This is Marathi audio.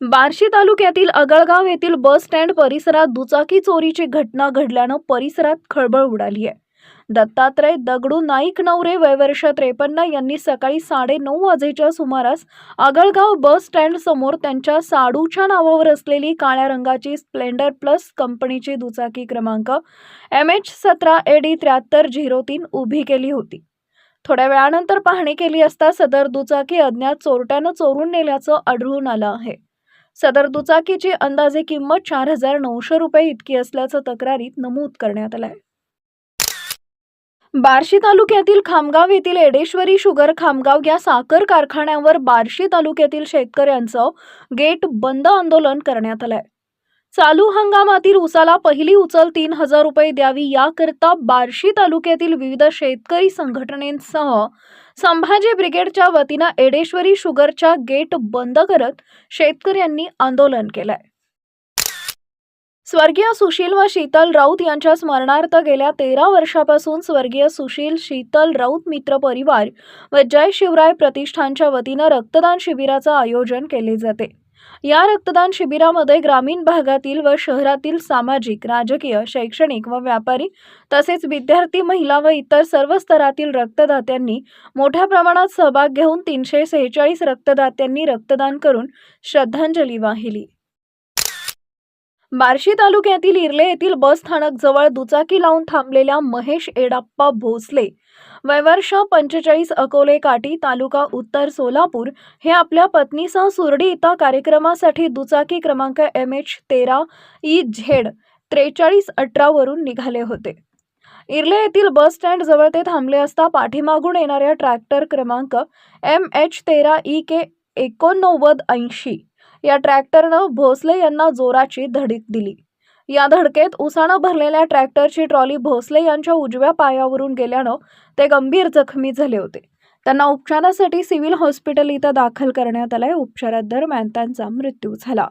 बार्शी तालुक्यातील अगळगाव येथील बस स्टँड परिसरात दुचाकी चोरीची घटना घडल्यानं परिसरात खळबळ उडाली आहे. दत्तात्रय दगडू नाईक नवरे वयवर्ष त्रेपन्न यांनी सकाळी साडेनऊ वाजेच्या सुमारास आगळगाव बस स्टँड समोर त्यांच्या साडूच्या नावावर असलेली काळ्या रंगाची स्प्लेंडर प्लस कंपनीची दुचाकी क्रमांक एम एच सतरा ए डी त्र्याहत्तर झिरो तीन उभी केली होती. थोड्या वेळानंतर पाहणी केली असता सदर दुचाकी अज्ञात चोरट्यानं चोरून नेल्याचं आढळून आलं आहे. सदर दुचाकीची अंदाजे किंमत चार हजार नऊशे रुपये इतकी असल्याचं तक्रारीत नमूद करण्यात आलंय. बार्शी तालुक्यातील खामगाव येथील एडेश्वरी शुगर खामगाव या साखर कारखान्यावर बार्शी तालुक्यातील शेतकऱ्यांचं गेट बंद आंदोलन करण्यात आलंय. चालू हंगामातील उसाला पहिली उचल तीन हजार रुपये द्यावी याकरता बार्शी तालुक्यातील विविध शेतकरी संघटनेसह संभाजी ब्रिगेडच्या वतीनं एडेश्वरी शुगरच्या गेट बंद करत शेतकऱ्यांनी आंदोलन केलंय. स्वर्गीय सुशील व शीतल राऊत यांच्या स्मरणार्थ गेल्या तेरा वर्षापासून स्वर्गीय सुशील शीतल राऊत मित्र परिवार व जय शिवराय प्रतिष्ठानच्या वतीनं रक्तदान शिबिराचं आयोजन केले जाते. या रक्तदान शिबिरामध्ये ग्रामीण भागातील व शहरातील सामाजिक राजकीय शैक्षणिक व व्यापारी तसेच विद्यार्थी महिला व इतर सर्व स्तरातील रक्तदात्यांनी मोठ्या प्रमाणात सहभाग घेऊन तीनशे सेहेचाळीस रक्तदात्यांनी रक्तदान करून श्रद्धांजली वाहिली. बार्शी तालुक्यातील इर्ले येथील बस स्थानक जवळ दुचाकी लावून थांबलेल्या महेश एडाप्पा भोसले. वयवर्ष पंचेचाळीस अकोले काठी तालुका उत्तर सोलापूर हे आपल्या पत्नीसह सुरडी इथं कार्यक्रमासाठी दुचाकी क्रमांक एम एच तेरा ई झेड त्रेचाळीस अठरावरून निघाले होते. इर्ले येथील बस स्टँड जवळ ते थांबले असता पाठीमागून येणाऱ्या ट्रॅक्टर क्रमांक एम एच तेरा ई के एकोणनव्वद ऐंशी. या ट्रॅक्टरनं भोसले यांना जोराची धडक दिली. या धडकेत उसानं भरलेल्या ट्रॅक्टरची ट्रॉली भोसले यांच्या उजव्या पायावरून गेल्यानं ते गंभीर जखमी झाले होते. त्यांना उपचारासाठी सिव्हिल हॉस्पिटल इथं दाखल करण्यात आलंय. उपचारादरम्यान त्यांचा मृत्यू झाला.